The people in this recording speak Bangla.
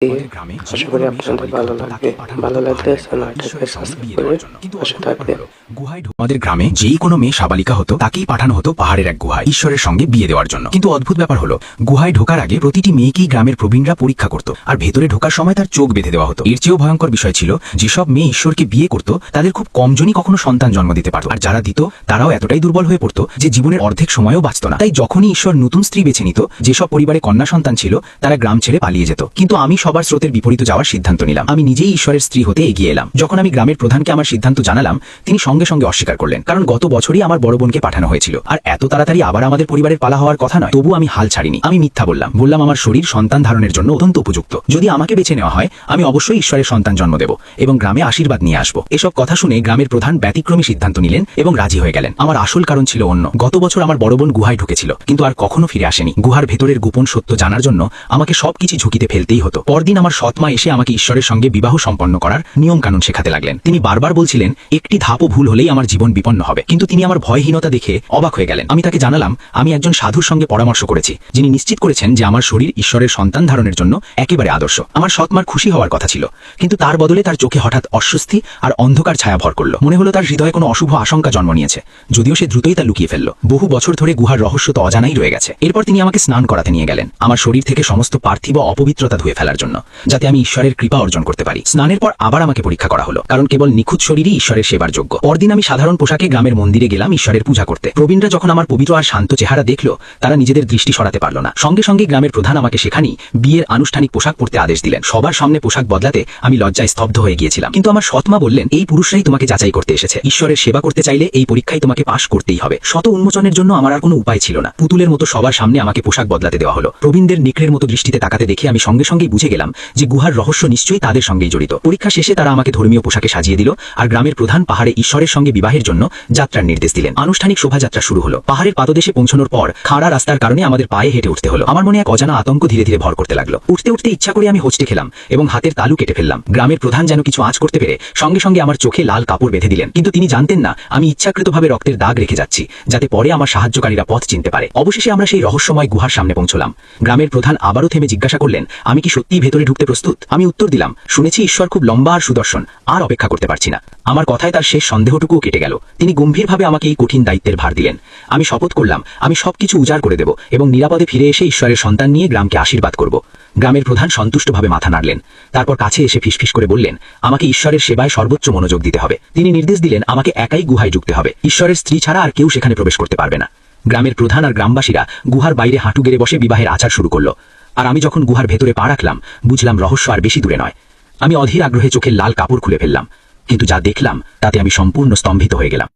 দিয়ে আশা করি আপনাদের ভালো লাগবে ভালো লাগলে চ্যানেলটাকে সাবস্ক্রাইব করে পাশে থাকবে। গুহায় ঢো- আমাদের গ্রামে যেই কোনো মেয়ে সাবালিকা হতো তাকেই পাঠানো হতো পাহাড়ের এক গুহায় ঈশ্বরের সঙ্গে বিয়ে দেওয়ার জন্য। কিন্তু অদ্ভুত ব্যাপার হলো গুহায় ঢোকার আগে প্রতিটি মেয়েকেই গ্রামের প্রবীণরা পরীক্ষা করত আর ভেতরে ঢোকার সময় তার চোখ বেঁধে দেওয়া হতো। এর চেয়েও ভয়ঙ্কর বিষয় ছিল যেসব মেয়ে ঈশ্বরকে বিয়ে করত তাদের খুব কমজনই কখনো সন্তান জন্ম দিতে পারত। আর যারা দিত তারাও এতটাই দুর্বল হয়ে পড়তো যে জীবনের অর্ধেক সময়ও বাঁচত না। তাই যখনই ঈশ্বর নতুন স্ত্রী বেছে নিত যেসব পরিবারে কন্যা সন্তান ছিল তারা গ্রাম ছেড়ে পালিয়ে যেত। কিন্তু আমি সবার স্রোতের বিপরীত যাওয়ার সিদ্ধান্ত নিলাম। আমি নিজেই ঈশ্বরের স্ত্রী হতে এগিয়ে এলাম। যখন আমি গ্রামের প্রধানকে আমার সিদ্ধান্ত জানালাম, তিনি সঙ্গে সঙ্গে অস্বীকার করলেন। কারণ গত বছরই আমার বড় বোনকে পাঠানো হয়েছিল। আর এত তাড়াতাড়ি আবার আমাদের পরিবারের পালা হওয়ার কথা নয়। তবু আমি হাল ছাড়িনি। আমি মিথ্যা বললাম। বললাম, আমার শরীর সন্তান ধারণের জন্য অত্যন্ত উপযুক্ত। যদি আমাকে বেছে নেওয়া হয়, আমি অবশ্যই ঈশ্বরের সন্তান জন্ম দেব এবং গ্রামে আশীর্বাদ নিয়ে আসব। এসব কথা শুনে গ্রামের প্রধান ব্যতিক্রমী সিদ্ধান্ত নিলেন এবং রাজি হয়ে গেলেন। আমার আসল কারণ ছিল অন্য। গত বছর আমার বড় বোন গুহায় ঢুকেছিল, কিন্তু আর কখনো ফিরে আসেনি। গুহার ভেতরের গোপন সত্য জানার জন্য আমাকে সবকিছু ঝুঁকিতে ফেলতেই হতো। পরদিন আমার সৎমা এসে আমাকে ঈশ্বরের সঙ্গে বিবাহ সম্পন্ন করার নিয়ম কানুন শেখাতে লাগলেন। তিনি বারবার বলছিলেন, একটি ধাপও ভুল হলেই আমার জীবন বিপন্ন হবে। কিন্তু তিনি আমার ভয়হীনতা দেখে অবাক হয়ে গেলেন। আমি তাকে জানালাম, আমি একজন সাধুর সঙ্গে পরামর্শ করেছি, যিনি নিশ্চিত করেছেন যে আমার শরীর ঈশ্বরের সন্তান ধারণের জন্য একেবারে আদর্শ। আমার সৎমার খুশি হওয়ার কথা ছিল, কিন্তু তার বদলে তার চোখে হঠাৎ অস্বস্তি আর অন্ধকার ছায়া ভর করল। মনে হলো তার হৃদয়ে কোনো অশুভ আশঙ্কা জন্ম নিয়েছে, যদিও সে দ্রুতই তা লুকিয়ে ফেলল। বহু বছর ধরে গুহার রহস্য তো অজানাই রয়ে গেছে। এরপর তিনি আমাকে স্নান করাতে নিয়ে গেলেন। আমার শরীর থেকে সমস্ত পার্থিব অপবিত্রতা ধুয়ে ফেলার জন্য। যাতে আমি ঈশ্বরের কৃপা অর্জন করতে পারি। স্নানের পর আবার আমাকে পরীক্ষা করা হলো, কারণ কেবল নিখুঁত শরীরই ঈশ্বরের সেবার যোগ্য। পরদিন আমি সাধারণ পোশাকে গ্রামের মন্দিরে গেলাম ঈশ্বরের পূজা করতে। প্রবীণরা যখন আমার পবিত্র আর শান্ত চেহারা দেখল, তারা নিজেদের দৃষ্টি সরাতে পারল না। সঙ্গে সঙ্গে গ্রামের প্রধান আমাকে সেখানেই বিয়ের আনুষ্ঠানিক পোশাক পরতে আদেশ দিলেন। সবার সামনে পোশাক বদলাতে আমি লজ্জায় স্তব্ধ হয়ে গিয়েছিলাম। কিন্তু আমার সৎমা বললেন, এই পুরুষরাই তোমাকে যাচাই করতে এসেছে। ঈশ্বরের সেবা করতে চাইলে এই পরীক্ষায় তোমাকে পাশ করতেই হবে। শত উন্মোচনের জন্য আমার আর কোনো উপায় ছিল না। পুতুলের মতো সবার সামনে আমাকে পোশাক বদলাতে দেওয়া হলো। প্রবীণদের নিকড়ের মতো দৃষ্টিতে তাকাতে দেখে আমি সঙ্গে সঙ্গেই বুঝে গেলাম যে গুহার রহস্য নিশ্চয়ই তাদের সঙ্গেই জড়িত। পরীক্ষা শেষে তারা আমাকে ধর্মীয় পোশাকে সাজিয়ে দিল আর গ্রামের প্রধান পাহাড়ে ঈশ্বরের সঙ্গে বিবাহের জন্য যাত্রার নির্দেশ দিলেন। আনুষ্ঠানিক শোভাযাত্রা শুরু হলো। পাহাড়ের পাদদেশে পৌঁছানোর পর খাড়া রাস্তার কারণে আমাদের পায়ে হেঁটে উঠতে হলো। আমার মনে এক অজানা আতঙ্ক ধীরে ধীরে ভর করতে লাগল। উঠতে উঠতে ইচ্ছা করে আমি হোঁচটে খেলাম এবং হাতের তালু কেটে ফেললাম। গ্রামের প্রধান যেন কিছু আঁচ করতে পেরে সঙ্গে সঙ্গে আমার চোখে লাল কাপড় বেঁধে দিলেন। কিন্তু তিনি জানতেন না, আমি ইচ্ছাকৃতভাবে রক্তের দাগ রেখে যাচ্ছি, যাতে পরে আমার সাহায্যকারীরা পথ চিনতে পারে। অবশেষে আমরা সেই রহস্যময় গুহার সামনে পৌঁছলাম। গ্রামের প্রধান আবারও থেমে জিজ্ঞাসা করলেন, আমি কি সত্যিই ভেতরে ঢুকতে প্রস্তুত। আমি উত্তর দিলাম, শুনেছি ঈশ্বর খুব লম্বা আর সুদর্শন, আর অপেক্ষা করতে পারছি না। আমার কথায় তার শেষ সন্দেহটুকুও কেটে গেল। তিনি গম্ভীরভাবে আমাকে এই কঠিন দায়িত্বের ভার দিলেন। আমি শপথ করলাম, আমি সবকিছু উজাড় করে দেব এবং নিরাপদে ফিরে এসে ঈশ্বরের সন্তান নিয়ে গ্রামকে আশীর্বাদ করব। গ্রামের প্রধান সন্তুষ্টভাবে মাথা নাড়লেন। তারপর কাছে এসে ফিসফিস করে বললেন, আমাকে ঈশ্বরের সেবায় সর্বোচ্চ মনোযোগ দিতে হবে। তিনি নির্দেশ দিলেন, আমাকে একাই গুহায় ঢুকতে হবে। ঈশ্বরের স্ত্রী ছাড়া আর কেউ সেখানে প্রবেশ করতে পারবে না। গ্রামের প্রধান আর গ্রামবাসীরা গুহার বাইরে হাঁটু গেড়ে বসে বিবাহের আচার শুরু করল। আর আমি যখন গুহার ভেতরে পা রাখলাম, বুঝলাম রহস্য আর বেশি দূরে নয়। আমি অধীর আগ্রহে চোখের লাল কাপড় খুলে ফেললাম, কিন্তু যা দেখলাম, তাতে আমি সম্পূর্ণ স্তম্ভিত হয়ে গেলাম।